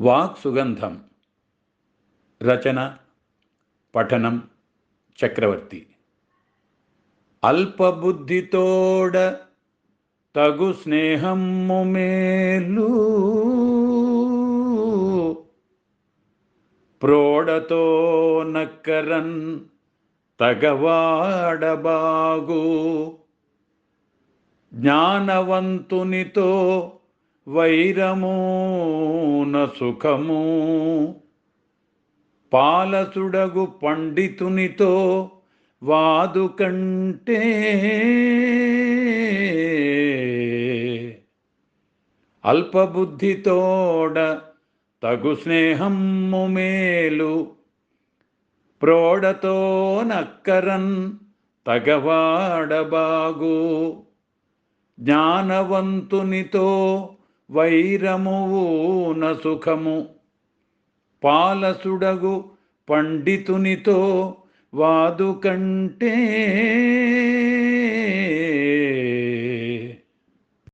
Walk సుగంధం రచన పఠనం చక్రవర్తి. అల్పబుద్ధితోడ తగు స్నేహము మేలు ప్రోడతో నక్కరన్ తగవాడబాగు జ్ఞానవంతునితో వైరము సుఖము. పాలసుడగు పండితునితో వాదు కంటే అల్పబుద్ధితోడ తగు స్నేహము మేలు. ప్రోడతో నక్కరన్ తగవాడబాగు జ్ఞానవంతునితో వైరమువు సుఖము. పాలసుడగు పండితునితో వాదు కంటే